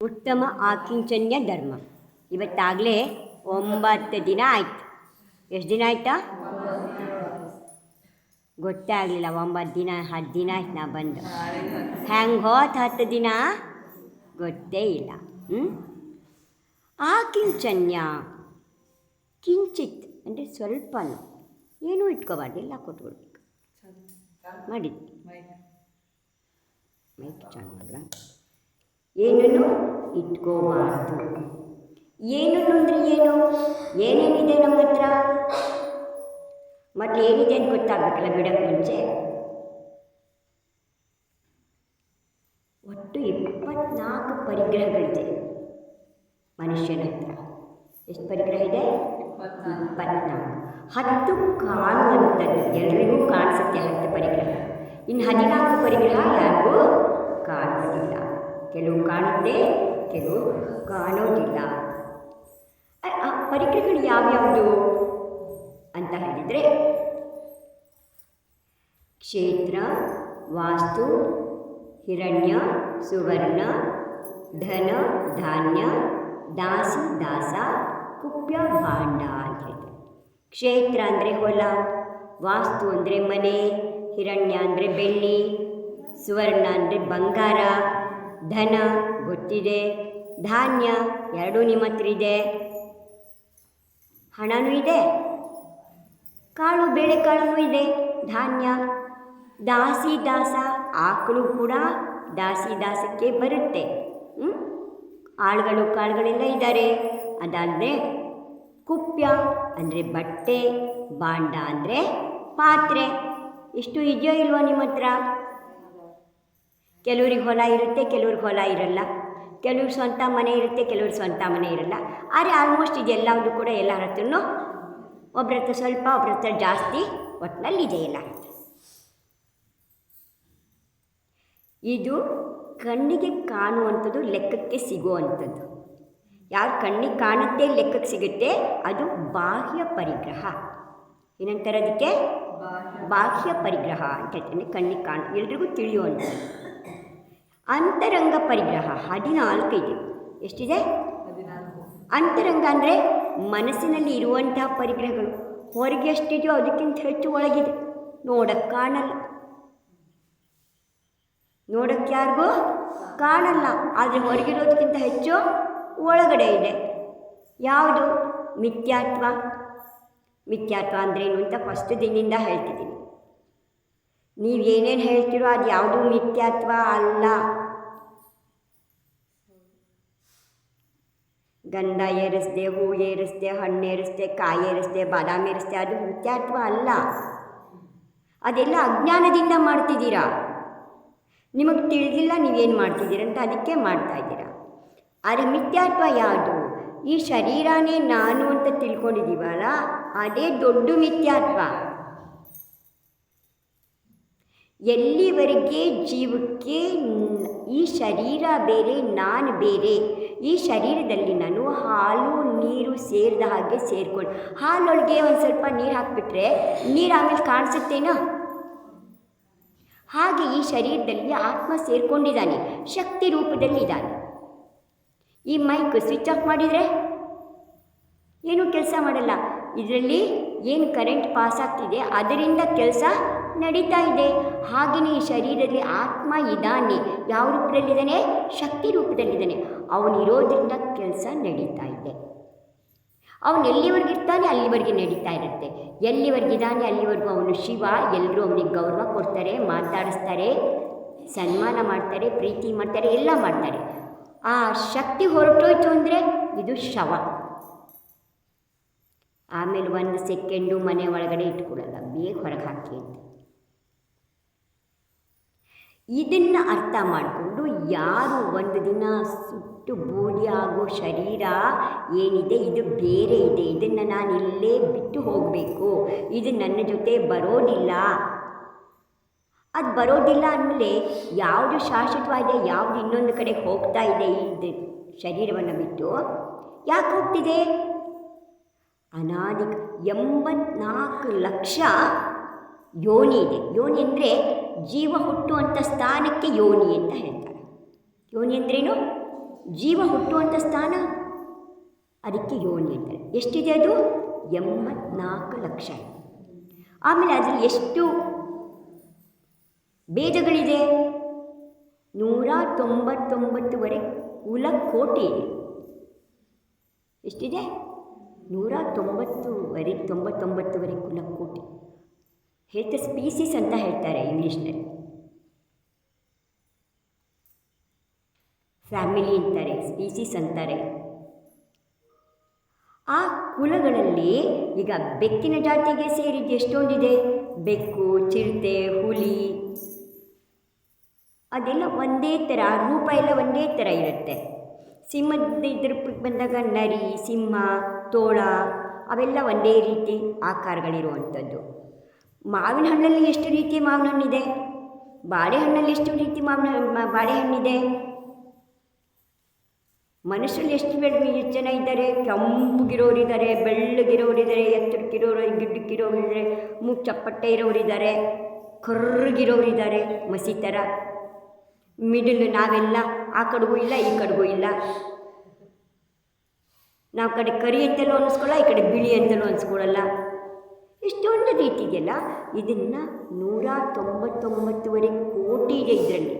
ಉತ್ತಮ ಆಕಿಂಚನ್ಯ ಧರ್ಮ. ಇವತ್ತಾಗಲೇ ಒಂಬತ್ತು ದಿನ ಆಯ್ತು. ಎಷ್ಟು ದಿನ ಆಯ್ತಾ? ಗೊತ್ತೇ ಆಗಲಿಲ್ಲ ಒಂಬತ್ತು ದಿನ ಹತ್ತು ದಿನ ಆಯ್ತು ನಾ ಬಂದು. ಹ್ಯಾಂಗೆ ಹೋತ್ ಹತ್ತು ದಿನ? ಗೊತ್ತೇ ಇಲ್ಲ. ಹ್ಞೂ ಆಕಿಂಚನ್ಯ ಕಿಂಚಿತ್ ಅಂದರೆ ಸ್ವಲ್ಪ ಏನೂ ಇಟ್ಕೋಬಾರ್ದು ಎಲ್ಲ ಕೊಟ್ಬಿಡ್ಬೇಕು ಮಾಡಿದ್ವಿ. ಮೈಕ್. ಚಾನ್ ಮಾಡಿದ್ರಾ ಏನನ್ನು ಇಟ್ಕೋಬಾರ್ದು? ಏನನ್ನು ಅಂದರೆ ಏನು? ಏನೇನಿದೆ ನಮ್ಮ ಹತ್ರ? ಮತ್ತು ಏನಿದೆ ಅಂತ ಗೊತ್ತಾಗಬೇಕಲ್ಲ ಬಿಡೋಕ್ಕೆ ಮುಂಚೆ? ಒಟ್ಟು ಇಪ್ಪತ್ನಾಲ್ಕು ಪರಿಗ್ರಹಗಳಿದೆ ಮನುಷ್ಯನ ಹತ್ರ. ಎಷ್ಟು ಪರಿಗ್ರಹ ಇದೆ? ಇಪ್ಪತ್ನಾಲ್ಕು. ಹತ್ತು ಕಾಣುವಂಥದ್ದು ಎಲ್ರಿಗೂ ಕಾಣಿಸುತ್ತೆ ಹತ್ತು ಪರಿಗ್ರಹ. ಇನ್ನು ಹದಿನಾಲ್ಕು ಪರಿಗ್ರಹ ಯಾರಿಗೂ ಕಾಣೋದಿಲ್ಲ ಕೆಲವು ಕಾಣುತ್ತೆ, ಕೆಲವು ಕಾಣೋದಿಲ್ಲ ಆ- ಪರಿಗ್ರಹಗಳು ಯಾವ್ಯಾವುದು ಅಂತ ಹೇಳಿದರೆ, ಕ್ಷೇತ್ರ, ವಾಸ್ತು, ಹಿರಣ್ಯ, ಸುವರ್ಣ, ಧನ, ಧಾನ್ಯ, ದಾಸಿ, ದಾಸ, ಕುಪ್ಯ, ಭಾಂಡ ಅಂತ ಕ್ಷೇತ್ರ ಅಂದರೆ ಹೊಲ, ವಾಸ್ತು ಅಂದರೆ ಮನೆ, ಹಿರಣ್ಯ ಅಂದರೆ ಬೆಳ್ಳಿ, ಸುವರ್ಣ ಅಂದರೆ ಬಂಗಾರ ಧನ ಗೊತ್ತಿದೆ, ಧಾನ್ಯ ಎರಡೂ ನಿಮ್ಮ ಹತ್ರ ಇದೆ ಹಣನೂ ಇದೆ, ಕಾಳು ಬೇಳೆಕಾಳೂ ಇದೆ, ಧಾನ್ಯ. ದಾಸಿ ದಾಸ ಆಕಳು ಕೂಡ ದಾಸಿ ದಾಸಕ್ಕೆ ಬರುತ್ತೆ. ಹ್ಞೂ ಆಳುಗಳು ಕಾಳುಗಳೆಲ್ಲ ಇದ್ದಾರೆ. ಅದಾದರೆ ಕುಪ್ಯ ಅಂದರೆ ಬಟ್ಟೆ, ಬಾಂಡ ಅಂದರೆ ಪಾತ್ರೆ. ಇಷ್ಟು ಇದೆಯೋ ಇಲ್ವೋ ನಿಮ್ಮ ಹತ್ರ ಕೆಲವ್ರಿಗೆ ಹೊಲ ಇರುತ್ತೆ ಕೆಲವ್ರಿಗೆ ಹೊಲ ಇರಲ್ಲ. ಕೆಲವ್ರಿಗೆ ಸ್ವಂತ ಮನೆ ಇರುತ್ತೆ ಕೆಲವ್ರಿಗೆ ಸ್ವಂತ ಮನೆ ಇರಲ್ಲ. ಆದರೆ ಆಲ್ಮೋಸ್ಟ್ ಇದೆಲ್ಲವೂ ಕೂಡ ಎಲ್ಲರ ಹತ್ರನೂ ಒಬ್ಬರ ಹತ್ರ ಸ್ವಲ್ಪ ಒಬ್ಬರ ಹತ್ರ ಜಾಸ್ತಿ ಒಟ್ಟಿನಲ್ಲಿ ಇದೆ ಎಲ್ಲ ಇದು ಕಣ್ಣಿಗೆ ಕಾಣುವಂಥದ್ದು ಲೆಕ್ಕಕ್ಕೆ ಸಿಗುವಂಥದ್ದು. ಯಾರು ಕಣ್ಣಿಗೆ ಕಾಣುತ್ತೆ ಲೆಕ್ಕಕ್ಕೆ ಸಿಗುತ್ತೆ ಅದು ಬಾಹ್ಯ ಪರಿಗ್ರಹ. ಏನಂತಾರೆ ಅದಕ್ಕೆ? ಬಾಹ್ಯ ಪರಿಗ್ರಹ ಅಂತ ಹೇಳ್ತೀನಿ ಕಣ್ಣಿಗೆ ಕಾಣ ಎಲ್ರಿಗೂ ತಿಳಿಯುವಂಥದ್ದು. ಅಂತರಂಗ ಪರಿಗ್ರಹ, ಹದಿನಾಲ್ಕು ಇದೆ. ಎಷ್ಟಿದೆ? ಅಂತರಂಗ ಅಂದರೆ ಮನಸ್ಸಿನಲ್ಲಿ ಇರುವಂತಹ ಪರಿಗ್ರಹಗಳು. ಹೊರಗೆ ಎಷ್ಟಿದೆಯೋ ಅದಕ್ಕಿಂತ ಹೆಚ್ಚು ಒಳಗಿದೆ. ನೋಡಕ್ಕೆ ಕಾಣಲ್ಲ. ನೋಡಕ್ಕೆ ಯಾರಿಗೂ ಕಾಣಲ್ಲ. ಆದರೆ ಹೊರಗಿರೋದಕ್ಕಿಂತ ಹೆಚ್ಚು ಒಳಗಡೆ ಇದೆ. ಯಾವುದು? ಮಿಥ್ಯಾತ್ವ. ಮಿಥ್ಯಾತ್ವ ಅಂದ್ರೇನು ಅಂತ ಫಸ್ಟ್ ದಿನದಿಂದ ಹೇಳ್ತಿದ್ದೀನಿ. ನೀವು ಏನೇನು ಹೇಳ್ತೀರೋ ಅದು ಯಾವುದೂ ಮಿಥ್ಯಾತ್ವ ಅಲ್ಲ. ಗಂಧ ಏರಿಸ್ದೆ, ಹೂ ಏರಿಸ್ದೆ, ಹಣ್ಣು ಏರಿಸ್ದೆ, ಕಾಯಿ ಏರಿಸ್ದೆ, ಬಾದಾಮಿ ಏರಿಸ್ದೆ, ಅದು ಮಿಥ್ಯಾತ್ವ ಅಲ್ಲ? ಅದೆಲ್ಲ ಅಜ್ಞಾನದಿಂದ ಮಾಡ್ತಿದ್ದೀರಾ? ನಿಮಗೆ ತಿಳಿದಿಲ್ಲ, ನೀವೇನು ಮಾಡ್ತಿದ್ದೀರ ಅಂತ ಅದಕ್ಕೆ ಮಾಡ್ತಾ ಇದ್ದೀರಾ. ಆದರೆ ಮಿಥ್ಯಾತ್ವ ಯಾವುದು? ಈ ಶರೀರನೇ ನಾನು ಅಂತ ತಿಳ್ಕೊಂಡಿದ್ದೀವಲ್ಲ, ಅದೇ ದೊಡ್ಡ ಮಿಥ್ಯಾತ್ವ ಎಲ್ಲಿವರೆಗೆ ಜೀವಕ್ಕೆ ಈ ಶರೀರ ಬೇರೆ, ನಾನು ಬೇರೆ, ಈ ಶರೀರದಲ್ಲಿ ನಾನು ಹಾಲು, ನೀರು ಸೇರಿದ ಹಾಗೆ ಸೇರ್ಕೊಂಡು ಹಾಲೊಳಗೆ ಒಂದು ಸ್ವಲ್ಪ ನೀರು ಹಾಕಿಬಿಟ್ರೆ ನೀರು ಆಮೇಲೆ ಕಾಣಿಸುತ್ತೇನೋ? ಹಾಗೆ ಈ ಶರೀರದಲ್ಲಿ ಆತ್ಮ ಸೇರಿಕೊಂಡಿದ್ದಾನೆ, ಶಕ್ತಿ ರೂಪದಲ್ಲಿ ಇದ್ದಾನೆ ಈ ಮೈಕ್ ಸ್ವಿಚ್ ಆಫ್ ಮಾಡಿದರೆ ಏನೂ ಕೆಲಸ ಮಾಡಲ್ಲ. ಇದರಲ್ಲಿ ಏನು ಕರೆಂಟ್ ಪಾಸ್ ಆಗ್ತಿದೆ, ಅದರಿಂದ ಕೆಲಸ ನಡೀತಾ ಇದೆ. ಹಾಗೆಯೇ ಈ ಶರೀರದಲ್ಲಿ ಆತ್ಮ ಇದ್ದಾನೆ. ಯಾವ ರೂಪದಲ್ಲಿದ್ದಾನೆ? ಶಕ್ತಿ ರೂಪದಲ್ಲಿದ್ದಾನೆ. ಅವನಿರೋದ್ರಿಂದ ಕೆಲಸ ನಡೀತಾ ಇದೆ. ಅವನು ಎಲ್ಲಿವರೆಗೆ ಇರ್ತಾನೆ, ಅಲ್ಲಿವರೆಗೆ ನಡೀತಾ ಇರುತ್ತೆ. ಎಲ್ಲಿವರೆಗಿದ್ದಾನೆ ಅಲ್ಲಿವರೆಗೂ ಅವನು ಶಿವ. ಎಲ್ಲರೂ ಅವನಿಗೆ ಗೌರವ ಕೊಡ್ತಾರೆ, ಮಾತಾಡಿಸ್ತಾರೆ, ಸನ್ಮಾನ ಮಾಡ್ತಾರೆ, ಪ್ರೀತಿ ಮಾಡ್ತಾರೆ, ಎಲ್ಲ ಮಾಡ್ತಾರೆ. ಆ ಶಕ್ತಿ ಹೊರಟೋಯ್ತು ಅಂದರೆ ಇದು ಶವ. ಆಮೇಲೆ ಒಂದು ಸೆಕೆಂಡು ಮನೆ ಒಳಗಡೆ ಇಟ್ಕೊಳ್ಳಲ್ಲ ಬೇಗ ಹೊರಗೆ ಹಾಕಿ ಅಂತ. ಇದನ್ನು ಅರ್ಥ ಮಾಡಿಕೊಂಡು ಯಾರು ಒಂದು ದಿನ ಸುಟ್ಟು ಬೂದಿ ಆಗೋ ಶರೀರ ಏನಿದೆ, ಇದು ಬೇರೆ ಇದೆ. ಇದನ್ನು ನಾನು ಇಲ್ಲೇ ಬಿಟ್ಟು ಹೋಗಬೇಕು. ಇದು ನನ್ನ ಜೊತೆ ಬರೋದಿಲ್ಲ. ಅದು ಬರೋದಿಲ್ಲ ಅಂದಮೇಲೆ ಯಾವುದು ಶಾಶ್ವತವಾಗಿದೆ, ಯಾವುದು ಇನ್ನೊಂದು ಕಡೆ ಹೋಗ್ತಾ ಇದೆ ಇದು ಶರೀರವನ್ನು ಬಿಟ್ಟು ಯಾಕೆ ಹೋಗ್ತಿದೆ? ಅನಾದಿ ಎಂಬತ್ನಾಲ್ಕು ಲಕ್ಷ ಯೋನಿ ಇದೆ. ಯೋನಿ ಅಂದರೆ ಜೀವ ಹುಟ್ಟುವಂಥ ಸ್ಥಾನಕ್ಕೆ ಯೋನಿ ಅಂತ ಹೇಳ್ತಾರೆ. ಯೋನಿ ಅಂದ್ರೇನು? ಜೀವ ಹುಟ್ಟುವಂಥ ಸ್ಥಾನ? ಅದಕ್ಕೆ ಯೋನಿ ಅಂತಾರೆ. ಎಷ್ಟಿದೆ ಅದು? ಎಂಬತ್ನಾಲ್ಕು ಲಕ್ಷ. ಆಮೇಲೆ ಅದರಲ್ಲಿ ಎಷ್ಟು ಭೇದಗಳಿದೆ? ನೂರ ತೊಂಬತ್ತೊಂಬತ್ತುವರೆ ಕುಲ ಕೋಟಿ ಇದೆ. ಎಷ್ಟಿದೆ? ನೂರ ತೊಂಬತ್ತುವರೆ, ತೊಂಬತ್ತೊಂಬತ್ತುವರೆ ಕುಲ ಕೋಟಿ ಹೇಳ್ತಾ ಸ್ಪೀಸೀಸ್ ಅಂತ ಹೇಳ್ತಾರೆ ಇಂಗ್ಲೀಷ್ನಲ್ಲಿ. ಫ್ಯಾಮಿಲಿ ಅಂತಾರೆ ಸ್ಪೀಸೀಸ್ ಅಂತಾರೆ. ಆ ಕುಲಗಳಲ್ಲಿ ಈಗ ಬೆಕ್ಕಿನ ಜಾತಿಗೆ ಸೇರಿದ್ದು ಎಷ್ಟೊಂದಿದೆ? ಬೆಕ್ಕು, ಚಿರತೆ, ಹುಲಿ. ಅದೆಲ್ಲ ಒಂದೇ ಥರ, ರೂಪ ಎಲ್ಲ ಒಂದೇ ಥರ ಇರುತ್ತೆ. ಸಿಂಹದ ಇದ್ರ ಬಂದಾಗ ನರಿ, ಸಿಂಹ, ತೋಳ, ಅವೆಲ್ಲ ಒಂದೇ ರೀತಿ ಆಕಾರಗಳಿರುವಂಥದ್ದು. ಮಾವಿನ ಹಣ್ಣಲ್ಲಿ ಎಷ್ಟು ರೀತಿ ಮಾವಿನ ಹಣ್ಣಿದೆ? ಬಾಳೆಹಣ್ಣಲ್ಲಿ ಎಷ್ಟು ರೀತಿ ಮಾವಿನ ಬಾಳೆಹಣ್ಣಿದೆ ಮನುಷ್ಯರಲ್ಲಿ ಎಷ್ಟು ಬೆಳಗ್ಗೆ ಎಷ್ಟು ಜನ ಇದ್ದಾರೆ, ಕೆಂಪುಗಿರೋರಿದ್ದಾರೆ, ಬೆಳ್ಳಗಿರೋರಿದ್ದಾರೆ, ಎತ್ತರಕ್ಕಿರೋರು, ಗಿಡ್ಡಕ್ಕಿರೋರಿದ್ದಾರೆ ಮೂಗು ಚಪ್ಪಟ್ಟೆ ಇರೋರಿದ್ದಾರೆ, ಕರ್ರಗಿರೋರಿದ್ದಾರೆ, ಮಸಿ ಥರ. ಮಿಡಲ್ ನಾವೆಲ್ಲ ಆ ಕಡೆಗೂ ಇಲ್ಲ, ಈ ಕಡೆಗೂ ಇಲ್ಲ. ನಾವು ಕಡೆ ಕರಿ ಅಂತಲೂ ಅನ್ನಿಸ್ಕೊಳ್ಳಲ್ಲ ಈ ಕಡೆ ಬಿಳಿ ಅಂತಲೂ ಅನಿಸ್ಕೊಳ್ಳಲ್ಲ. ಇಷ್ಟೊಂದು ರೀತಿ ಇದೆಯಲ್ಲ ಇದನ್ನು ನೂರ ತೊಂಬತ್ತೊಂಬತ್ತುವರೆ ಕೋಟಿ ಇದೆ ಇದರಲ್ಲಿ.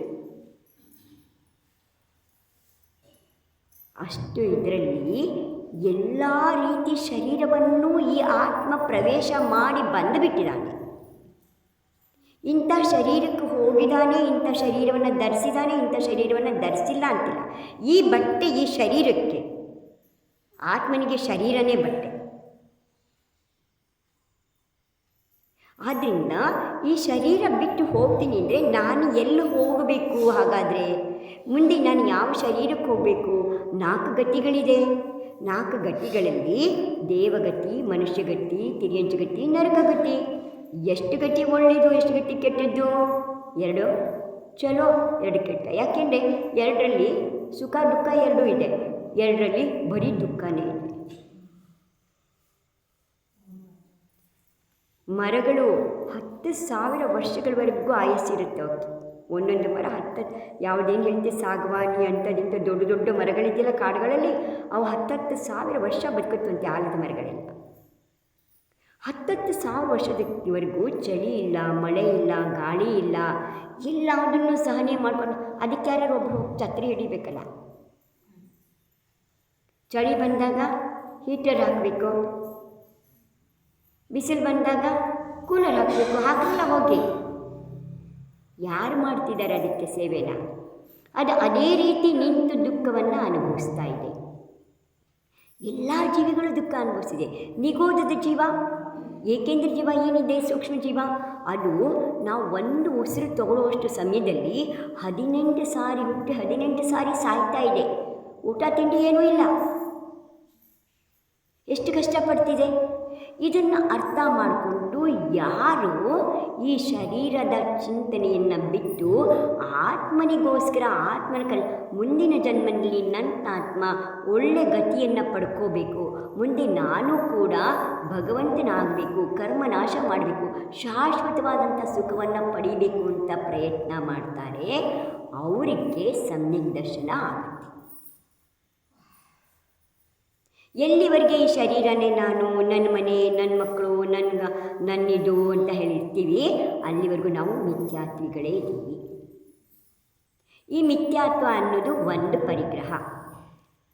ಅಷ್ಟು ಇದರಲ್ಲಿ ಎಲ್ಲ ರೀತಿ ಶರೀರವನ್ನು ಈ ಆತ್ಮ ಪ್ರವೇಶ ಮಾಡಿ ಬಂದುಬಿಟ್ಟಿದ್ದಾನೆ. ಇಂಥ ಶರೀರಕ್ಕೆ ಹೋಗಿದ್ದಾನೆ ಇಂಥ ಶರೀರವನ್ನು ಧರಿಸಿದ್ದಾನೆ ಇಂಥ ಶರೀರವನ್ನು ಧರಿಸಿಲ್ಲ ಅಂತಿಲ್ಲ. ಈ ಬಟ್ಟೆ ಈ ಶರೀರಕ್ಕೆ, ಆತ್ಮನಿಗೆ ಶರೀರನೇ ಬಟ್ಟೆ. ಆದ್ದರಿಂದ ಈ ಶರೀರ ಬಿಟ್ಟು ಹೋಗ್ತೀನಿ ಅಂದರೆ ನಾನು ಎಲ್ಲಿ ಹೋಗಬೇಕು ಹಾಗಾದರೆ? ಮುಂದೆ ನಾನು ಯಾವ ಶರೀರಕ್ಕೆ ಹೋಗಬೇಕು? ನಾಲ್ಕು ಗಟ್ಟಿಗಳಿದೆ. ನಾಲ್ಕು ಗಟ್ಟಿಗಳಲ್ಲಿ ದೇವಗತಿ ಮನುಷ್ಯಗಟ್ಟಿ, ತಿರಿಯಂಚುಗಟ್ಟಿ, ನರಕಗಟ್ಟಿ. ಎಷ್ಟು ಗಟ್ಟಿ ಒಳ್ಳೆಯದು, ಎಷ್ಟು ಗಟ್ಟಿ ಕೆಟ್ಟದ್ದು? ಎರಡು. ಚಲೋ. ಎರಡು ಕೆಟ್ಟ. ಯಾಕೆಂದರೆ ಎರಡರಲ್ಲಿ ಸುಖ, ದುಃಖ ಎರಡೂ ಇದೆ. ಎರಡರಲ್ಲಿ ಬರೀ ದುಃಖನೇ ಇದೆ. ಮರಗಳು ಹತ್ತು ಸಾವಿರ ವರ್ಷಗಳವರೆಗೂ ಆಯಸ್ಸಿರುತ್ತೆ ಒಂದೊಂದು ಮರ ಹತ್ತು, ಯಾವುದೇನು ಹೇಳ್ತೀವಿ ಸಾಗವಾನಿ ಅಂಥದ್ದಿಂಥ ದೊಡ್ಡ ದೊಡ್ಡ ಮರಗಳಿದೆಯಲ್ಲ ಕಾಡುಗಳಲ್ಲಿ, ಅವು ಹತ್ತತ್ತು ಸಾವಿರ ವರ್ಷ ಬದುಕುತ್ತಂತೆ ಆಲದ ಮರಗಳೆಲ್ಲ. ಹತ್ತತ್ತು ಸಾವಿರ ವರ್ಷದವರೆಗೂ ಚಳಿ ಇಲ್ಲ, ಮಳೆ ಇಲ್ಲ, ಗಾಳಿ ಇಲ್ಲ, ಎಲ್ಲದನ್ನು ಸಹನೆ ಮಾಡ್ಕೊಂಡು ಅದಕ್ಕೆ ಯಾರು ಒಬ್ಬರು ಛತ್ರಿ ಹಿಡಿಬೇಕಲ್ಲ? ಚಳಿ ಬಂದಾಗ ಹೀಟರ್ ಹಾಕಬೇಕು ಬಿಸಿಲು ಬಂದಾಗ ಕೂಲರ್ ಹಾಕಬೇಕು ಹಾಕಲ್ಲ ಹೋಗಿ. ಯಾರು ಮಾಡ್ತಿದ್ದಾರೆ ಅದಕ್ಕೆ ಸೇವೆನ? ಅದು ಅದೇ ರೀತಿ ನಿಂತು ದುಃಖವನ್ನು ಅನುಭವಿಸ್ತಾ ಇದೆ. ಎಲ್ಲ ಜೀವಿಗಳು ದುಃಖ ಅನುಭವಿಸಿದೆ. ನಿಗೋದದ ಜೀವ, ಏಕೆಂದ್ರೆ ಜೀವ ಏನಿದೆ, ಸೂಕ್ಷ್ಮ ಜೀವ? ಅದು ನಾವು ಒಂದು ಉಸಿರು ತಗೊಳ್ಳುವಷ್ಟು ಸಮಯದಲ್ಲಿ ಹದಿನೆಂಟು ಸಾರಿ ಹುಟ್ಟಿ ಹದಿನೆಂಟು ಸಾರಿ ಸಾಯ್ತಾ ಇದೆ. ಊಟ, ತಿಂಡಿ ಏನೂ ಇಲ್ಲ. ಎಷ್ಟು ಕಷ್ಟಪಡ್ತಿದೆ? ಇದನ್ನು ಅರ್ಥ ಮಾಡಿಕೊಂಡು ಯಾರು ಈ ಶರೀರದ ಚಿಂತನೆಯನ್ನು ಬಿಟ್ಟು ಆತ್ಮನಿಗೋಸ್ಕರ ಆತ್ಮನ ಕಲ್, ಮುಂದಿನ ಜನ್ಮದಲ್ಲಿ ನನ್ನ ಆತ್ಮ ಒಳ್ಳೆ ಗತಿಯನ್ನು ಪಡ್ಕೋಬೇಕು. ಮುಂದೆ ನಾನು ಕೂಡ ಭಗವಂತನಾಗಬೇಕು ಕರ್ಮನಾಶ ಮಾಡಬೇಕು ಶಾಶ್ವತವಾದಂಥ ಸುಖವನ್ನು ಪಡಿಬೇಕು ಅಂತ ಪ್ರಯತ್ನ ಮಾಡ್ತಾರೆ. ಅವರಿಗೆ ಸಮ್ಯಕ್ ದರ್ಶನ ಆಗುತ್ತೆ. ಎಲ್ಲಿವರೆಗೆ ಈ ಶರೀರನೇ ನಾನು ನನ್ನ ಮನೆ ನನ್ನ ಮಕ್ಕಳು ನನ್ನ ನನ್ನಿದು ಅಂತ ಹೇಳಿರ್ತೀವಿ ಅಲ್ಲಿವರೆಗೂ ನಾವು ಮಿಥ್ಯಾತ್ವಿಗಳೇ ಇದ್ದೀವಿ. ಈ ಮಿಥ್ಯಾತ್ವ ಅನ್ನೋದು ಒಂದು ಪರಿಗ್ರಹ,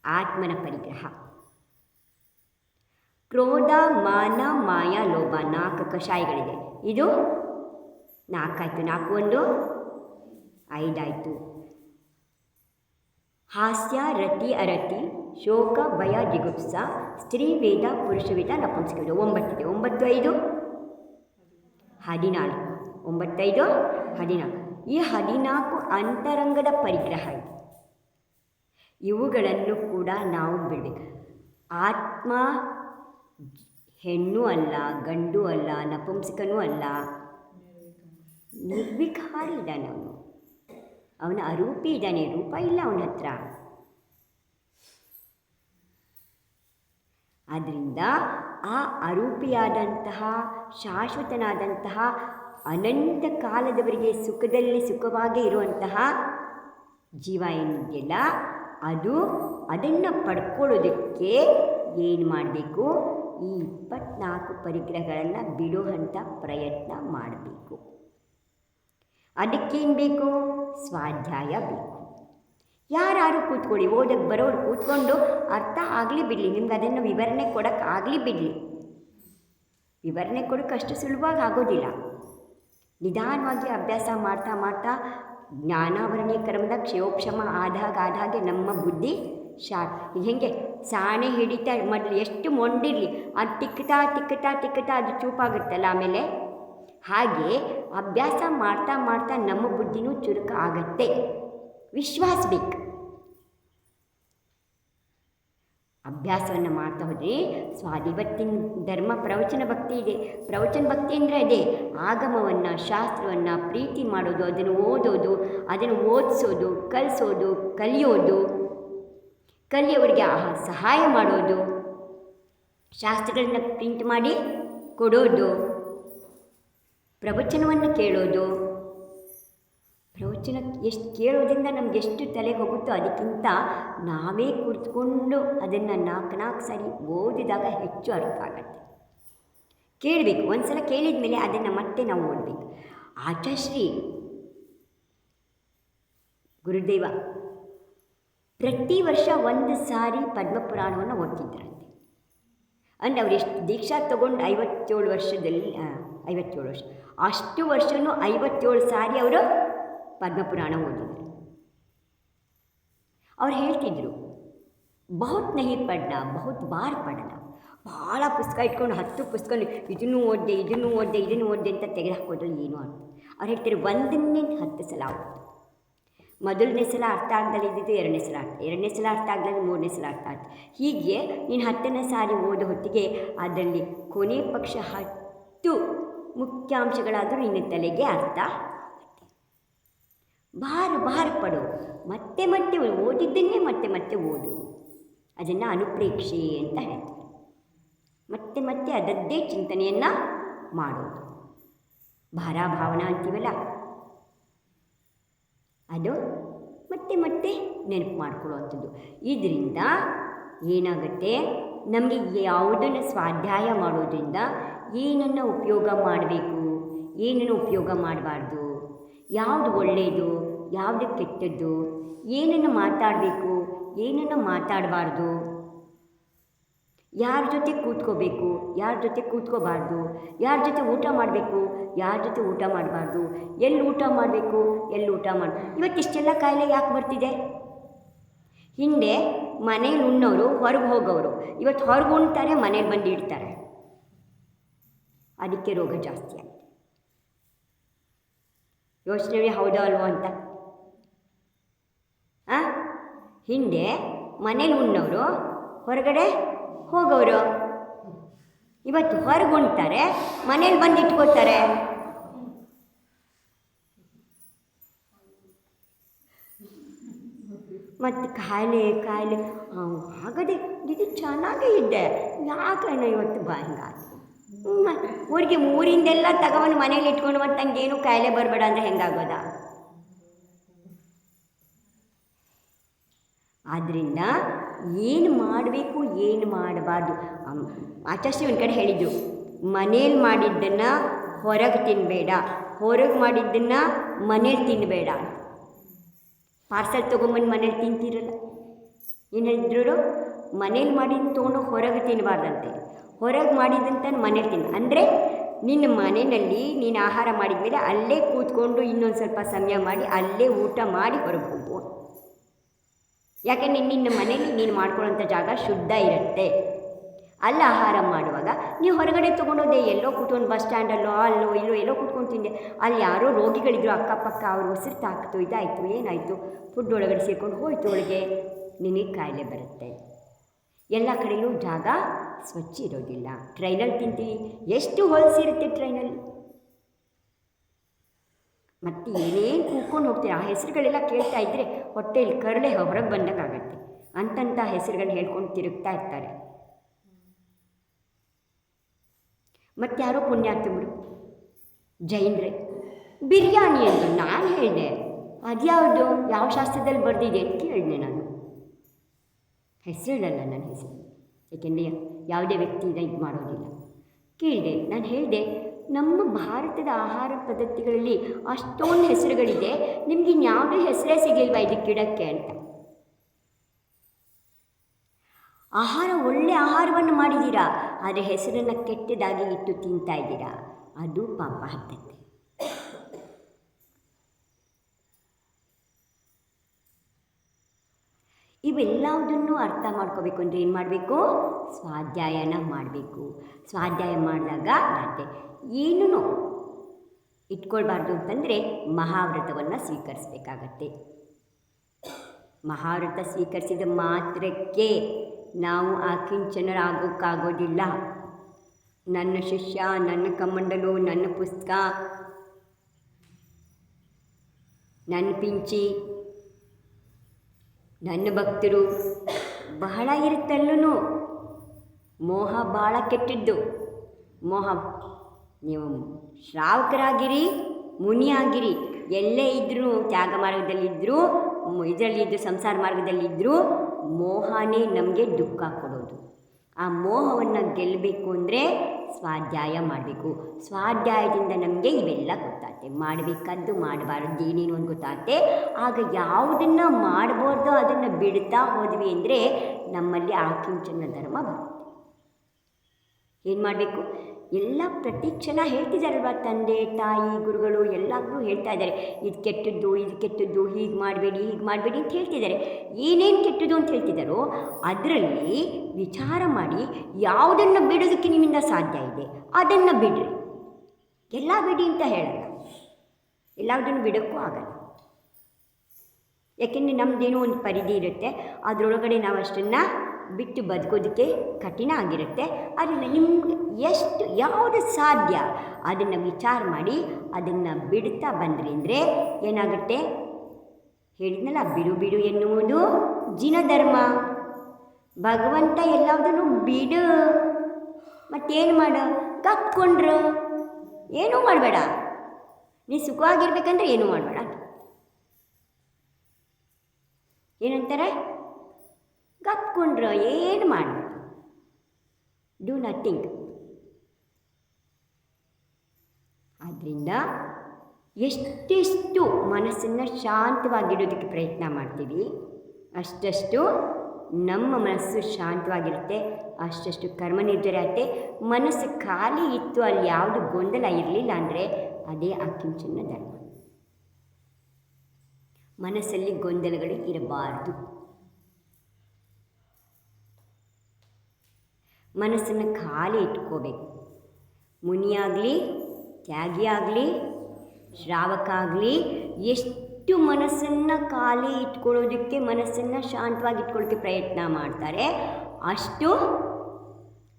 ಆತ್ಮನ ಪರಿಗ್ರಹ. ಕ್ರೋಧ, ಮಾನ, ಮಾಯಾ, ಲೋಭ, ನಾಲ್ಕು ಕಷಾಯಗಳಿದೆ. ಇದು ನಾಲ್ಕಾಯಿತು, ನಾಲ್ಕು, ಒಂದು, ಐದಾಯಿತು. ಹಾಸ್ಯ, ರತಿ, ಅರತಿ, ಶೋಕ, ಭಯ, ಜಿಗುಪ್ಸ, ಸ್ತ್ರೀ, ವೇದ, ಪುರುಷ, ವೇದ ನಪುಂಸಕ ವೇದ ಒಂಬತ್ತಿದೆ? ಒಂಬತ್ತು ಐದು ಹದಿನಾಲ್ಕು. ಒಂಬತ್ತೈದು? ಹದಿನಾಲ್ಕು. ಈ ಹದಿನಾಲ್ಕು ಅಂತರಂಗದ ಪರಿಗ್ರಹ ಇದೆ. ಇವುಗಳನ್ನು ಕೂಡ ನಾವು ಬಿಡಬೇಕು. ಆತ್ಮ ಹೆಣ್ಣು ಅಲ್ಲ, ಗಂಡು ಅಲ್ಲ, ನಪುಂಸಕನೂ ಅಲ್ಲ. ನಿರ್ವಿಕಾರಿ ಇದ್ದಾನೆ ಅವನು ಅರೂಪಿ ಇದ್ದಾನೆ ರೂಪ ಇಲ್ಲ ಅವನ ಹತ್ರ. ಆದ್ದರಿಂದ ಆ ಅರೂಪಿಯಾದಂತಹ, ಶಾಶ್ವತನಾದಂತಹ ಅನಂತ ಕಾಲದವರಿಗೆ ಸುಖದಲ್ಲಿ ಸುಖವಾಗಿ ಇರುವಂತಹ ಜೀವ ಏನಿದೆಯಲ್ಲ, ಅದು ಅದನ್ನು ಪಡ್ಕೊಳ್ಳೋದಕ್ಕೆ ಏನು ಮಾಡಬೇಕು? ಈ ಇಪ್ಪತ್ನಾಲ್ಕು ಪರಿಗ್ರಹಗಳನ್ನು ಬಿಡುವಂಥ ಪ್ರಯತ್ನ ಮಾಡಬೇಕು. ಅದಕ್ಕೇನು ಬೇಕು? ಸ್ವಾಧ್ಯಾಯ ಬೇಕು. ಯಾರು ಕೂತ್ಕೊಳ್ಳಿ ಓದಕ್ಕೆ ಬರೋರು ಕೂತ್ಕೊಂಡು ಅರ್ಥ ಆಗಲಿ ಬಿಡಲಿ, ನಿಮ್ಗೆ ಅದನ್ನು ವಿವರಣೆ ಕೊಡೋಕ್ಕೆ ಆಗಲಿ ಬಿಡಲಿ. ವಿವರಣೆ ಕೊಡೋಕ್ಕೆ ಅಷ್ಟು ಸುಲಭವಾಗಿ ಆಗೋದಿಲ್ಲ. ನಿಧಾನವಾಗಿ ಅಭ್ಯಾಸ ಮಾಡ್ತಾ ಮಾಡ್ತಾ ಜ್ಞಾನಾವರಣೀಯ ಕ್ರಮದ ಕ್ಷಯೋಕ್ಷಮ ಆದಾಗ ಆದಾಗೆ ನಮ್ಮ ಬುದ್ಧಿ ಶಾರ್ಪ್. ಹೇಗೆ? ಸಾಣೆ ಹಿಡಿತಾ ಮೊದಲು ಎಷ್ಟು ಮೊಂಡಿರಲಿ. ಅದು ತಿಕ್ಕತಾ ತಿಕ್ಕುತ್ತಾ ತಿಕ್ಕುತ್ತಾ ಅದು ಚೂಪಾಗುತ್ತಲ್ಲ ಆಮೇಲೆ? ಹಾಗೆ ಅಭ್ಯಾಸ ಮಾಡ್ತಾ ಮಾಡ್ತಾ ನಮ್ಮ ಬುದ್ಧಿನೂ ಚುರುಕು ಆಗತ್ತೆ. ವಿಶ್ವಾಸ ಬೇಕು. ಅಭ್ಯಾಸವನ್ನು ಮಾಡ್ತಾ ಹೋದರೆ ಸ್ವಾದಿಭಕ್ತಿನ ಧರ್ಮ ಪ್ರವಚನ ಭಕ್ತಿ ಇದೆ. ಪ್ರವಚನ ಭಕ್ತಿ ಅಂದರೆ ಅದೇ ಆಗಮವನ್ನು, ಶಾಸ್ತ್ರವನ್ನು, ಪ್ರೀತಿ ಮಾಡೋದು, ಅದನ್ನು ಓದೋದು, ಅದನ್ನು ಓದಿಸೋದು, ಕಲಿಸೋದು, ಕಲಿಯೋದು, ಕಲಿಯವರಿಗೆ ಸಹಾಯ ಮಾಡೋದು, ಶಾಸ್ತ್ರಗಳನ್ನ ಪ್ರಿಂಟ್ ಮಾಡಿ ಕೊಡೋದು. ಪ್ರವಚನವನ್ನು ಕೇಳೋದು? ಪ್ರವಚನ ಎಷ್ಟು ಕೇಳೋದ್ರಿಂದ ನಮ್ಗೆ ಎಷ್ಟು ತಲೆಗೆ ಹೋಗುತ್ತೋ ಅದಕ್ಕಿಂತ ನಾವೇ ಕುಳಿತುಕೊಂಡು ಅದನ್ನು ನಾಲ್ಕು ನಾಲ್ಕು ಸಾರಿ ಓದಿದಾಗ ಹೆಚ್ಚು ಅರ್ಥ ಆಗುತ್ತೆ. ಕೇಳಬೇಕು. ಒಂದು ಸಲ ಕೇಳಿದ ಮೇಲೆ ಅದನ್ನು ಮತ್ತೆ ನಾವು ಓದಬೇಕು. ಆಚಾಶ್ರೀ, ಗುರುದೇವ, ಪ್ರತಿ ವರ್ಷ ಒಂದು ಸಾರಿ ಪದ್ಮಪುರಾಣವನ್ನು ಓದ್ತಿದ್ದರಂತೆ. ಅಂದರೆ ಅವರು ಎಷ್ಟು ದೀಕ್ಷಾ ತಗೊಂಡು ಐವತ್ತೇಳು ವರ್ಷದಲ್ಲಿ ಐವತ್ತೇಳು ವರ್ಷ. ಅಷ್ಟು ವರ್ಷವೂ ಐವತ್ತೇಳು ಸಾರಿ ಅವರು ಪದ್ಮಪುರಾಣ ಓದಿದರು. ಅವ್ರು ಹೇಳ್ತಿದ್ರು ಬಹುತ್ ನಹಿ ಪಡ್ನ ಬಹುತ್ ಬಾರ್ ಪಡ್ನ. ಭಾಳ ಪುಸ್ತಕ ಇಟ್ಕೊಂಡು, ಹತ್ತು ಪುಸ್ತಕ ಇದನ್ನು ಓದಿದೆ ಇದನ್ನು ಓದಿದೆ ಇದನ್ನು ಓದಿದೆ ಅಂತ ತೆಗೆದುಹಾಕೋದು ಏನು ಅಂತ. ಅವ್ರು ಹೇಳ್ತಾರೆ ಒಂದನ್ನೇ ಹತ್ತು ಸಲ ಓದು. ಮೊದಲನೇ ಸಲ ಅರ್ಥ ಆಗದಲ್ಲಿ ಇದ್ದಿದ್ದು ಎರಡನೇ ಸಲ ಅರ್ಥ, ಎರಡನೇ ಸಲ ಅರ್ಥ ಆಗದಲ್ಲಿ ಮೂರನೇ ಸಲ ಅರ್ಥ ಆಯ್ತು ಹೀಗೆ ನೀನು ಹತ್ತನೇ ಸಾರಿ ಓದೋ ಹೊತ್ತಿಗೆ ಅದರಲ್ಲಿ ಕೊನೆ ಪಕ್ಷ ಹತ್ತು ಮುಖ್ಯಾಂಶಗಳಾದರೂ ನಿನ್ನ ತಲೆಗೆ ಅರ್ಥ ಭಾರ ಭಾರ ಪಡು. ಮತ್ತೆ ಮತ್ತೆ ಓದಿದ್ದನ್ನೇ ಮತ್ತೆ ಮತ್ತೆ ಓದು. ಅದನ್ನು ಅನುಪ್ರೇಕ್ಷೆ ಅಂತ ಹೇಳ್ತಾರೆ. ಮತ್ತೆ ಮತ್ತೆ ಅದದ್ದೇ ಚಿಂತನೆಯನ್ನು ಮಾಡೋದು. ಭಾರ, ಭಾವನಾ ಅಂತೀವಲ್ಲ? ಅದು ಮತ್ತೆ ಮತ್ತೆ ನೆನಪು ಮಾಡ್ಕೊಳ್ಳುವಂಥದ್ದು. ಇದರಿಂದ ಏನಾಗುತ್ತೆ? ನಮಗೆ ಯಾವುದನ್ನು ಸ್ವಾಧ್ಯಾಯ ಮಾಡೋದ್ರಿಂದ ಏನನ್ನು ಉಪಯೋಗ ಮಾಡಬೇಕು? ಏನನ್ನು ಉಪಯೋಗ ಮಾಡಬಾರ್ದು? ಯಾವುದು ಒಳ್ಳೆಯದು ಯಾವುದು ಕೆಟ್ಟದ್ದು? ಏನನ್ನು ಮಾತಾಡಬೇಕು? ಏನನ್ನು ಮಾತಾಡಬಾರ್ದು? ಯಾರ ಜೊತೆ ಕೂತ್ಕೋಬೇಕು? ಯಾರ ಜೊತೆ ಕೂತ್ಕೋಬಾರ್ದು? ಯಾರ ಜೊತೆ ಊಟ ಮಾಡಬೇಕು? ಯಾರ ಜೊತೆ ಊಟ ಮಾಡಬಾರ್ದು? ಎಲ್ಲಿ ಊಟ ಮಾಡಬೇಕು? ಎಲ್ಲಿ ಊಟ ಮಾಡಿ ಇವತ್ತಿಷ್ಟೆಲ್ಲ ಕಾಯಿಲೆ ಯಾಕೆ ಬರ್ತಿದೆ? ಹಿಂದೆ ಮನೇಲಿ ಉಣ್ಣೋರು ಹೊರಗೆ ಹೋಗೋರು. ಇವತ್ತು ಹೊರಗೆ ಉಣ್ತಾರೆ ಮನೆಗೆ ಬಂದು ಇಡ್ತಾರೆ ಅದಕ್ಕೆ ರೋಗ ಜಾಸ್ತಿ ಆಗಿದೆ ಯೋಚನೆ ಹೌದಾ ಅಲ್ವೋ ಅಂತ. ಆ? ಹಿಂದೆ ಮನೇಲಿ ಉಣ್ಣವರು ಹೊರಗಡೆ ಹೋಗೋರು. ಇವತ್ತು ಹೊರಗೆ ಉಣ್ತಾರೆ, ಮನೇಲಿ ಬಂದು ಇಟ್ಕೋತಾರೆ ಮತ್ತು ಕಾಯಿಲೆ ಕಾಯಿಲೆ. ಆಗದೆ, ಇದು ಚೆನ್ನಾಗೇ ಇದ್ದೆ ಯಾಕಣ್ಣ ಇವತ್ತು ಬಾ ಊರಿಗೆ ಊರಿಂದೆಲ್ಲ ತಗೊಂಡು ಮನೇಲಿ ಇಟ್ಕೊಂಡು ಮತ್ತೆ ನಂಗೇನು ಕಾಯಿಲೆ ಬರಬೇಡ ಅಂದರೆ ಹೆಂಗಾಗೋದಾ? ಆದ್ದರಿಂದ ಏನು ಮಾಡಬೇಕು, ಏನು ಮಾಡಬಾರ್ದು? ಆಚಾರ್ಯ ಒಂದು ಕಡೆ ಹೇಳಿದ್ದು, ಮನೇಲಿ ಮಾಡಿದ್ದನ್ನು ಹೊರಗೆ ತಿನ್ನಬೇಡ ಹೊರಗೆ ಮಾಡಿದ್ದನ್ನು ಮನೇಲಿ ತಿನ್ನಬೇಡ ಪಾರ್ಸೆಲ್ ತೊಗೊಂಬಂದು ಮನೇಲಿ ತಿಂತಿರಲ್ಲ. ಏನು ಹೇಳಿದ್ರು ಮನೇಲಿ ಮಾಡಿದ್ದು ತೊಗೊಂಡು ಹೊರಗೆ ತಿನ್ನಬಾರ್ದಂತೆ ಹೊರಗೆ ಮಾಡಿದಂತ ಮನೇಲಿ ತಿನ್ನು ಅಂದರೆ ನಿನ್ನ ಮನೆಯಲ್ಲಿ ನೀನು ಆಹಾರ ಮಾಡಿದ ಮೇಲೆ ಅಲ್ಲೇ ಕೂತ್ಕೊಂಡು ಇನ್ನೊಂದು ಸ್ವಲ್ಪ ಸಮಯ ಮಾಡಿ, ಅಲ್ಲೇ ಊಟ ಮಾಡಿ ಹೊರಗೆ ಹೋಗು. ಯಾಕೆಂದರೆ ನಿನ್ನ ಮನೇಲಿ ನೀನು ಮಾಡ್ಕೊಳ್ಳೋಂಥ ಜಾಗ ಶುದ್ಧ ಇರುತ್ತೆ. ಅಲ್ಲಿ ಆಹಾರ ಮಾಡುವಾಗ ನೀವು ಹೊರಗಡೆ ತೊಗೊಂಡೋದೆ ಎಲ್ಲೋ ಕೂತ್ಕೊಂಡು ಬಸ್ ಸ್ಟ್ಯಾಂಡಲ್ಲೋ, ಅಲ್ಲೋ, ಇಲ್ಲೋ, ಎಲ್ಲೋ ಕೂತ್ಕೊಂಡು ತಿಂದೆ. ಅಲ್ಲಿ ಯಾರೋ ರೋಗಿಗಳಿದ್ರು, ಅಕ್ಕಪಕ್ಕ ಅವ್ರು ಉಸಿರು ತಾಕ್ತು ಇದಾಯಿತು ಏನಾಯಿತು? ಫುಡ್ ಒಳಗಡೆ ಸೇರ್ಕೊಂಡು ಹೋಯ್ತು ಒಳಗೆ ನಿನಗೆ ಕಾಯಿಲೆ ಬರುತ್ತೆ. ಎಲ್ಲ ಕಡೆಯೂ ಜಾಗ ಸ್ವಚ್ಛ ಇರೋದಿಲ್ಲ. ಟ್ರೈನಲ್ಲಿ ತಿಂತೀವಿ. ಎಷ್ಟು ಹೊಲಸಿರುತ್ತೆ ಟ್ರೈನಲ್ಲಿ ಮತ್ತು ಏನೇನು ಕೂಕೊಂಡು ಹೋಗ್ತೀವಿ ಆ ಹೆಸರುಗಳೆಲ್ಲ ಕೇಳ್ತಾ ಇದ್ದರೆ ಹೊಟ್ಟೆಯಲ್ಲಿ ಕರಳೆ ಹೊರಗೆ ಬಂದಂಗಾಗತ್ತೆ ಅಂತಂಥ ಹೆಸರುಗಳನ್ನ ಹೇಳ್ಕೊಂಡು ತಿರುಗ್ತಾ ಇರ್ತಾರೆ. ಮತ್ತು ಯಾರೋ ಪುಣ್ಯಾತ್ಮರು? ಜೈನರೇ. ಬಿರಿಯಾನಿ ಅಂತ ನಾನು ಹೇಳಿದೆ. ಅದ್ಯಾವುದು? ಯಾವ ಶಾಸ್ತ್ರದಲ್ಲಿ ಬರೆದಿದೆ ಅಂತ ಕೇಳಿದೆ ನಾನು. ಹೆಸರಿಡಲ್ಲ ನನ್ನ ಹೆಸರು. ಏಕೆಂದರೆ ಯಾವುದೇ ವ್ಯಕ್ತಿ ಇದು ಮಾಡೋದಿಲ್ಲ. ಕೇಳಿದೆ, ನಾನು ಹೇಳಿದೆ, ನಮ್ಮ ಭಾರತದ ಆಹಾರ ಪದ್ಧತಿಗಳಲ್ಲಿ ಅಷ್ಟೊಂದು ಹೆಸರುಗಳಿದೆ, ನಿಮಗೆ ಇನ್ಯಾವುದೇ ಹೆಸರೇ ಸಿಗಲಿಲ್ವಾ ಇದಕ್ಕಿಡಕ್ಕೆ ಅಂತ. ಆಹಾರ, ಒಳ್ಳೆ ಆಹಾರವನ್ನು ಮಾಡಿದ್ದೀರಾ, ಆದರೆ ಹೆಸರನ್ನು ಕೆಟ್ಟದಾಗಿ ಇಟ್ಟು ತಿಂತಾ ಇದ್ದೀರಾ, ಅದು ಪಾಪ ಹತ್ತತ್ತೆ ಇವೆಲ್ಲವುದನ್ನು ಅರ್ಥ ಮಾಡ್ಕೋಬೇಕು ಅಂದರೆ ಏನು ಮಾಡಬೇಕು? ಸ್ವಾಧ್ಯಾಯನ ಮಾಡಬೇಕು. ಸ್ವಾಧ್ಯಾಯ ಮಾಡಿದಾಗ ಅದೇ ಏನೂ ಇಟ್ಕೊಳ್ಬಾರ್ದು ಅಂತಂದರೆ ಮಹಾವ್ರತವನ್ನು ಸ್ವೀಕರಿಸಬೇಕಾಗತ್ತೆ. ಮಹಾವ್ರತ ಸ್ವೀಕರಿಸಿದ ಮಾತ್ರಕ್ಕೆ ನಾವು ಆ ಕಿಂಚನರಾಗೋಕ್ಕಾಗೋದಿಲ್ಲ. ನನ್ನ ಶಿಷ್ಯ, ನನ್ನ ಕಮಂಡಲು, ನನ್ನ ಪುಸ್ತಕ, ನನ್ನ ಪಿಂಚಿ ನನ್ನ ಭಕ್ತರು ಬಹಳ ಇರುತ್ತಲ್ಲೂ ಮೋಹ ಭಾಳ ಕೆಟ್ಟಿದ್ದು. ಮೋಹ, ನೀವು ಶ್ರಾವಕರಾಗಿರಿ, ಮುನಿಯಾಗಿರಿ. ಎಲ್ಲೇ ಇದ್ದರೂ ತ್ಯಾಗ ಮಾರ್ಗದಲ್ಲಿದ್ದರೂ ಇದರಲ್ಲಿದ್ದು ಸಂಸಾರ ಮಾರ್ಗದಲ್ಲಿದ್ದರೂ ಮೋಹನೇ ನಮಗೆ ದುಃಖ ಕೊಡೋದು. ಆ ಮೋಹವನ್ನು ಗೆಲ್ಲಬೇಕು ಅಂದರೆ ಸ್ವಾಧ್ಯಾಯ ಮಾಡಬೇಕು. ಸ್ವಾಧ್ಯಾಯದಿಂದ ನಮಗೆ ಇವೆಲ್ಲ ಗೊತ್ತಾಗುತ್ತೆ ಮಾಡಬೇಕಾದ್ದು ಮಾಡಬಾರ್ದು. ಏನೇನು ಒಂದು ಗೊತ್ತಾಗುತ್ತೆ ಆಗ ಯಾವುದನ್ನು ಮಾಡಬಾರ್ದು ಅದನ್ನು ಬಿಡ್ತಾ ಹೋದ್ವಿ ಅಂದರೆ ನಮ್ಮಲ್ಲಿ ಆ ಧರ್ಮ ಬರುತ್ತೆ. ಏನು ಮಾಡಬೇಕು? ಎಲ್ಲ ಪ್ರತಿ ಕ್ಷಣ ಹೇಳ್ತಿದ್ದಾರಲ್ವ ತಂದೆ, ತಾಯಿ, ಗುರುಗಳು ಎಲ್ಲರಿಗೂ ಹೇಳ್ತಾ ಇದ್ದಾರೆ. ಇದು ಕೆಟ್ಟದ್ದು ಇದು ಕೆಟ್ಟದ್ದು, ಹೀಗೆ ಮಾಡಬೇಡಿ ಹೀಗೆ ಮಾಡಬೇಡಿ ಅಂತ ಹೇಳ್ತಿದ್ದಾರೆ. ಏನೇನು ಕೆಟ್ಟದ್ದು ಅಂತ ಹೇಳ್ತಿದ್ದಾರೋ ಅದರಲ್ಲಿ ವಿಚಾರ ಮಾಡಿ ಯಾವುದನ್ನು ಬಿಡೋದಕ್ಕೆ ನಿಮ್ಮಿಂದ ಸಾಧ್ಯ ಇದೆ, ಅದನ್ನು ಬಿಡ್ರಿ. ಎಲ್ಲ ಬಿಡಿ ಅಂತ ಹೇಳಲ್ಲ. ಎಲ್ಲದನ್ನು ಬಿಡೋಕ್ಕೂ ಆಗಲ್ಲ. ಯಾಕೆಂದರೆ ನಮ್ಮದೇನೋ ಒಂದು ಪರಿಧಿ ಇರುತ್ತೆ, ಅದರೊಳಗಡೆ ನಾವು ಅಷ್ಟನ್ನು ಬಿಟ್ಟು ಬದುಕೋದಕ್ಕೆ ಕಠಿಣ ಆಗಿರುತ್ತೆ. ಅದರಿಂದ ನಿಮ್ಗೆ ಎಷ್ಟು ಯಾವುದು ಸಾಧ್ಯ? ಅದನ್ನು ವಿಚಾರ ಮಾಡಿ, ಅದನ್ನು ಬಿಡ್ತಾ ಬಂದ್ರಿ ಅಂದರೆ ಏನಾಗುತ್ತೆ? ಹೇಳಿದ್ನಲ್ಲ, ಬಿಡು ಬಿಡು ಎನ್ನುವುದು ಜಿನಧರ್ಮ ಭಗವಂತ ಎಲ್ಲದನ್ನು ಬಿಡು. ಮತ್ತೇನು ಮಾಡು? ಕಪ್ಕೊಂಡ್ರು ಏನೂ ಮಾಡಬೇಡ. ನೀ ಸುಖವಾಗಿರ್ಬೇಕಂದ್ರೆ ಏನೂ ಮಾಡಬೇಡ. ಏನಂತಾರೆ? ಕಪ್ಕೊಂಡ್ರು ಏನು ಮಾಡಬೇಡ ಡೂ ನಥಿಂಗ್ ಆದ್ದರಿಂದ ಎಷ್ಟೆಷ್ಟು ಮನಸ್ಸನ್ನು ಶಾಂತವಾಗಿಡೋದಕ್ಕೆ ಪ್ರಯತ್ನ ಮಾಡ್ತೀವಿ, ಅಷ್ಟಷ್ಟು ನಮ್ಮ ಮನಸ್ಸು ಶಾಂತವಾಗಿರುತ್ತೆ, ಅಷ್ಟಷ್ಟು ಕರ್ಮ ನಿರ್ಧಾರ ಆಗುತ್ತೆ. ಮನಸ್ಸು ಖಾಲಿ ಇತ್ತು, ಅಲ್ಲಿ ಯಾವುದು ಗೊಂದಲ ಇರಲಿಲ್ಲ ಅಂದರೆ ಅದೇ ಅಕಿಂಚನ ಧರ್ಮ. ಮನಸ್ಸಲ್ಲಿ ಗೊಂದಲಗಳು ಇರಬಾರದು. ಮನಸ್ಸನ್ನು ಖಾಲಿ ಇಟ್ಕೋಬೇಕು. ಮುನಿಯಾಗಲಿ ತ್ಯಾಗಿ ಆಗಲಿ, ಶ್ರಾವಕ ಆಗಲಿ, ಎಷ್ಟು ಮನಸ್ಸನ್ನು ಖಾಲಿ ಇಟ್ಕೊಳ್ಳೋದಕ್ಕೆ ಮನಸ್ಸನ್ನು ಶಾಂತವಾಗಿ ಇಟ್ಕೊಳ್ಳೋಕ್ಕೆ ಪ್ರಯತ್ನ ಮಾಡ್ತಾರೆ, ಅಷ್ಟು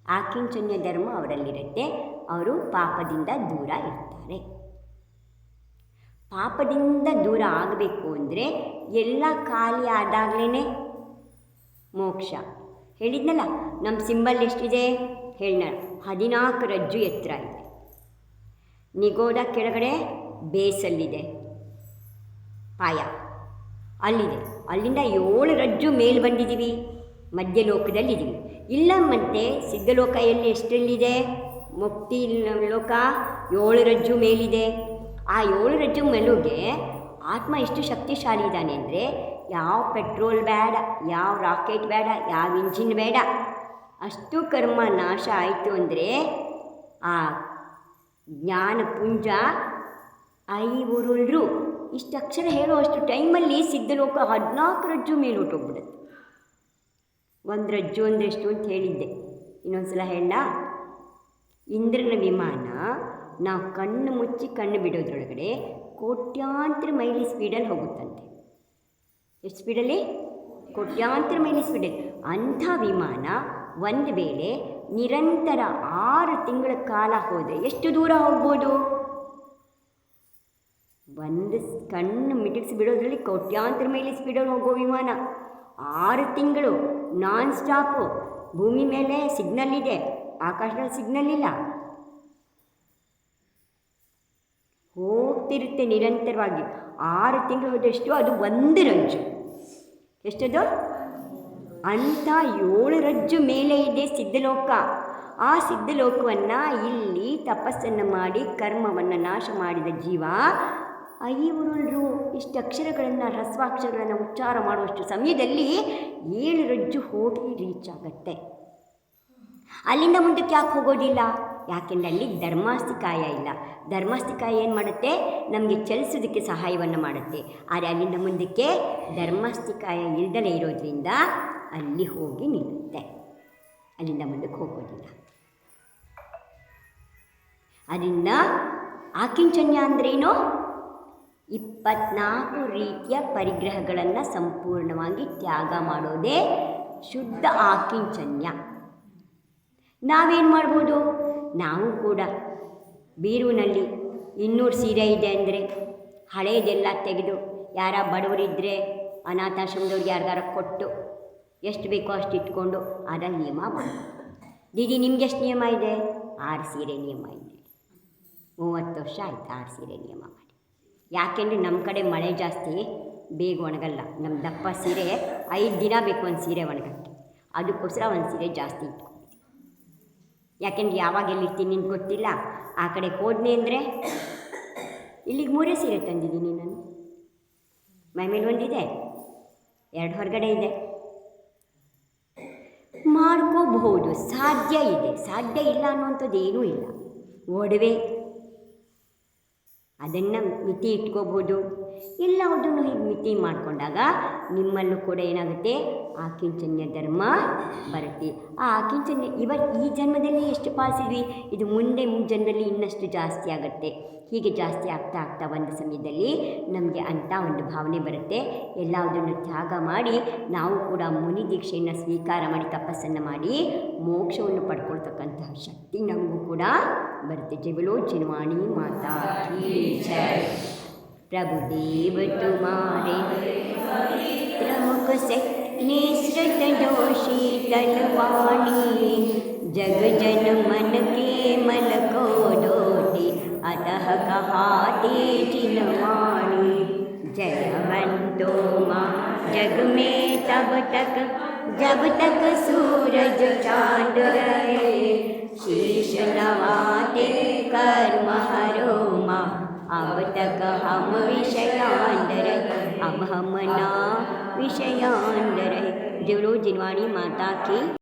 ಆಕಿಂಚನ್ಯ ಧರ್ಮ ಅವರಲ್ಲಿರುತ್ತೆ. ಅವರು ಪಾಪದಿಂದ ದೂರ ಇರ್ತಾರೆ. ಪಾಪದಿಂದ ದೂರ ಆಗಬೇಕು ಅಂದರೆ ಎಲ್ಲ ಖಾಲಿ ಆದಾಗಲೇ ಮೋಕ್ಷ. ಹೇಳಿದ್ನಲ್ಲ ನಮ್ಮ ಸಿಂಬಲ್ ಎಷ್ಟಿದೆ? ಹೇಳ ಹದಿನಾಲ್ಕು ರಜ್ಜು ಎತ್ತರ ಇದೆ. ನಿಗೋದ ಕೆಳಗಡೆ ಬೇಸಲ್ಲಿದೆ. ಪಾಯ. ಅಲ್ಲಿದೆ. ಅಲ್ಲಿಂದ ಏಳು ರಜ್ಜು ಮೇಲೆ ಬಂದಿದ್ದೀವಿ. ಮಧ್ಯಲೋಕದಲ್ಲಿದ್ದೀವಿ ಇಲ್ಲ ಮತ್ತೆ ಸಿದ್ಧಲೋಕ ಎಲ್ಲಿ ಎಷ್ಟರಲ್ಲಿದೆ? ಮುಕ್ತಿ ಲೋಕ ಏಳು ರಜ್ಜು ಮೇಲಿದೆ. ಆ ಏಳು ರಜ್ಜು ಮೆಲುಗೆ ಆತ್ಮ ಎಷ್ಟು ಶಕ್ತಿಶಾಲಿ ಇದ್ದಾನೆ ಅಂದರೆ ಯಾವ ಪೆಟ್ರೋಲ್ ಬೇಡ ಯಾವ ರಾಕೆಟ್ ಬೇಡ ಯಾವ ಇಂಜಿನ್ ಬೇಡ ಅಷ್ಟು ಕರ್ಮ ನಾಶ ಆಯಿತು ಅಂದರೆ ಆ ಜ್ಞಾನ ಪುಂಜ ಐ ಉರುಳ್ರು ಇಷ್ಟು ಅಕ್ಷರ ಹೇಳೋ ಅಷ್ಟು ಟೈಮಲ್ಲಿ ಸಿದ್ಧಲೋಕ ಹದಿನಾಲ್ಕು ರಜ್ಜು ಮೇಲೆ ಹೊಟ್ಟೋಗ್ಬಿಡುತ್ತೆ ಒಂದು ರಜ್ಜು ಅಂದರೆ ಎಷ್ಟು ಅಂತ ಹೇಳಿದ್ದೆ. ಇನ್ನೊಂದು ಸಲ ಹೇಳ ಇಂದ್ರನ ವಿಮಾನ ನಾವು ಕಣ್ಣು ಮುಚ್ಚಿ ಕಣ್ಣು ಬಿಡೋದ್ರೊಳಗಡೆ ಕೋಟ್ಯಾಂತರ ಮೈಲಿ ಸ್ಪೀಡಲ್ಲಿ ಹೋಗುತ್ತಂತೆ. ಎಷ್ಟು ಸ್ಪೀಡಲ್ಲಿ? ಕೋಟ್ಯಾಂತರ ಮೈಲಿ ಸ್ಪೀಡಲ್ಲಿ. ಅಂಥ ವಿಮಾನ ಒಂದು ವೇಳೆ ನಿರಂತರ ಆರು ತಿಂಗಳ ಕಾಲ ಹೋದರೆ ಎಷ್ಟು ದೂರ ಹೋಗ್ಬೋದು? ಒಂದು ಕಣ್ಣು ಮಿಟಿಕ್ಸ್ ಬಿಡೋದ್ರಲ್ಲಿ ಕೋಟ್ಯಾಂತರ ಮೇಲೆ ಸ್ಪೀಡಲ್ಲಿ ಹೋಗೋ ವಿಮಾನ. ಆರು ತಿಂಗಳು ನಾನ್ ಸ್ಟಾಪು ಭೂಮಿ ಮೇಲೆ ಸಿಗ್ನಲ್ ಇದೆ. ಆಕಾಶದಲ್ಲಿ ಸಿಗ್ನಲ್ ಇಲ್ಲ. ಹೋಗ್ತಿರುತ್ತೆ ನಿರಂತರವಾಗಿ. ಆರು ತಿಂಗಳು ಹೋದಷ್ಟು ಅದು ಒಂದು ರಂಜು. ಎಷ್ಟದು? ಅಂಥ ಏಳು ರಜ್ಜು ಮೇಲೆ ಇದೆ ಸಿದ್ಧಲೋಕ. ಆ ಸಿದ್ಧಲೋಕವನ್ನು ಇಲ್ಲಿ ತಪಸ್ಸನ್ನು ಮಾಡಿ ಕರ್ಮವನ್ನು ನಾಶ ಮಾಡಿದ ಜೀವ. ಐವರಲ್ಲರೂ ಇಷ್ಟು ಅಕ್ಷರಗಳನ್ನು ಹ್ರಸ್ವಾಕ್ಷರಗಳನ್ನು ಉಚ್ಚಾರ ಮಾಡುವಷ್ಟು ಸಮಯದಲ್ಲಿ ಏಳು ರಜ್ಜು ಹೋಗಿ ರೀಚ್ ಆಗುತ್ತೆ. ಅಲ್ಲಿಂದ ಮುಂದಕ್ಕೆ ಯಾಕೆ ಹೋಗೋದಿಲ್ಲ? ಯಾಕೆಂದರೆ ಅಲ್ಲಿ ಧರ್ಮಾಸ್ತಿಕಾಯ ಇಲ್ಲ. ಧರ್ಮಾಸ್ತಿಕಾಯ ಏನು ಮಾಡುತ್ತೆ? ನಮಗೆ ಚಲಿಸೋದಕ್ಕೆ ಸಹಾಯವನ್ನು ಮಾಡುತ್ತೆ. ಆದರೆ ಅಲ್ಲಿಂದ ಮುಂದಕ್ಕೆ ಧರ್ಮಾಸ್ತಿಕಾಯ ಇಲ್ದಲೇ ಇರೋದ್ರಿಂದ ಅಲ್ಲಿ ಹೋಗಿ ನಿಲ್ಲುತ್ತೆ ಅಲ್ಲಿಂದ ಮುಂದಕ್ಕೆ ಹೋಗೋದಿಲ್ಲ. ಅದರಿಂದ ಆಕಿಂಚನ್ಯ ಅಂದ್ರೇನು? ಇಪ್ಪತ್ನಾಲ್ಕು ರೀತಿಯ ಪರಿಗ್ರಹಗಳನ್ನು ಸಂಪೂರ್ಣವಾಗಿ ತ್ಯಾಗ ಮಾಡೋದೇ ಶುದ್ಧ ಆಕಿಂಚನ್ಯ. ನಾವೇನು ಮಾಡ್ಬೋದು? ನಾವು ಕೂಡ ಬೀರುವಿನಲ್ಲಿ ಇನ್ನೂರು ಸೀರೆ ಇದೆ ಅಂದರೆ ಹಳೆಯದೆಲ್ಲ ತೆಗೆದು ಯಾರ ಬಡವರಿದ್ದರೆ ಅನಾಥಾಶ್ರಮದವ್ರಿಗೆ ಯಾರಿಗಾರ ಕೊಟ್ಟು ಎಷ್ಟು ಬೇಕೋ ಅಷ್ಟು ಇಟ್ಕೊಂಡು ಅದರ ನಿಯಮ ಮಾಡಿ. ದೀದಿ ನಿಮ್ಗೆ ಎಷ್ಟು ನಿಯಮ ಇದೆ? ಆರು ಸೀರೆ ನಿಯಮ ಇದೆ. ಮೂವತ್ತು ವರ್ಷ ಆಯ್ತು ಆರು ಸೀರೆ ನಿಯಮ ಮಾಡಿ. ಯಾಕೆಂದರೆ ನಮ್ಮ ಕಡೆ ಮಳೆ ಜಾಸ್ತಿ, ಬೇಗ ಒಣಗಲ್ಲ. ನಮ್ಮ ದಪ್ಪ ಸೀರೆ ಐದು ದಿನ ಬೇಕು ಒಂದು ಸೀರೆ ಒಣಗಕ್ಕೆ. ಅದಕ್ಕೋಸ್ಕರ ಒಂದು ಸೀರೆ ಜಾಸ್ತಿ ಇಟ್ಕೊಂಡಿದ್ದೆ ಯಾಕೆಂದ್ರೆ ಯಾವಾಗ ಎಲ್ಲಿರ್ತೀನಿ ನಿನ್ಗೆ ಗೊತ್ತಿಲ್ಲ. ಆ ಕಡೆ ಹೋದ್ನೆ ಅಂದರೆ ಇಲ್ಲಿಗೆ ಮೂರೇ ಸೀರೆ ತಂದಿದ್ದೀನಿ ನಾನು. ಮೈ ಮೇಲೆ ಒಂದಿದೆ. ಎರಡು ಹೊರಗಡೆ ಇದೆ. ಮಾಡ್ಕೋಬಹುದು. ಸಾಧ್ಯ ಇದೆ. ಸಾಧ್ಯ ಇಲ್ಲ ಅನ್ನುವಂಥದ್ದು ಏನೂ ಇಲ್ಲ. ಒಡವೆ ಅದನ್ನು ಮಿತಿ ಇಟ್ಕೋಬೋದು ಎಲ್ಲವುದನ್ನು ಹೀಗೆ ಮಿತಿ ಮಾಡಿಕೊಂಡಾಗ ನಿಮ್ಮಲ್ಲೂ ಕೂಡ ಏನಾಗುತ್ತೆ? ಆ ಕಿಂಚನ್ಯ ಧರ್ಮ ಬರುತ್ತೆ. ಆ ಕಿಂಚನ್ಯ ಇವತ್ತು ಈ ಜನ್ಮದಲ್ಲಿ ಎಷ್ಟು ಪಾಲಿಸಿದ್ವಿ ಇದು ಮುಂದೆ ಮುಂದೆ ಜನ್ಮದಲ್ಲಿ ಇನ್ನಷ್ಟು ಜಾಸ್ತಿ ಆಗುತ್ತೆ. ಹೀಗೆ ಜಾಸ್ತಿ ಆಗ್ತಾ ಆಗ್ತಾ ಒಂದು ಸಮಯದಲ್ಲಿ ನಮಗೆ ಅಂಥ ಒಂದು ಭಾವನೆ ಬರುತ್ತೆ. ಎಲ್ಲವುದನ್ನು ತ್ಯಾಗ ಮಾಡಿ ನಾವು ಕೂಡ ಮುನಿ ದೀಕ್ಷೆಯನ್ನು ಸ್ವೀಕಾರ ಮಾಡಿ ತಪಸ್ಸನ್ನು ಮಾಡಿ ಮೋಕ್ಷವನ್ನು ಪಡ್ಕೊಳ್ತಕ್ಕಂತಹ ಶಕ್ತಿ ನಮಗೂ ಕೂಡ ಬರುತ್ತೆ. ಜಗಳೋ ಚಿನ್ವಾಣಿ ಮಾತಾ ಕೀ ಜೈ प्रभु देव तुम्हारे प्रमुख जोशी तलवाणी जग जन मन के मन को डोटी अतः कहाते चिन्वाणी जयवंतो माँ। जग में तब तक। जब तक सूरज चांद रहे शीश नवाते कर्म हरो माँ अब तक हम विषयांदर अब हम ना विषयांदर ज़रूर जिनवाणी माता की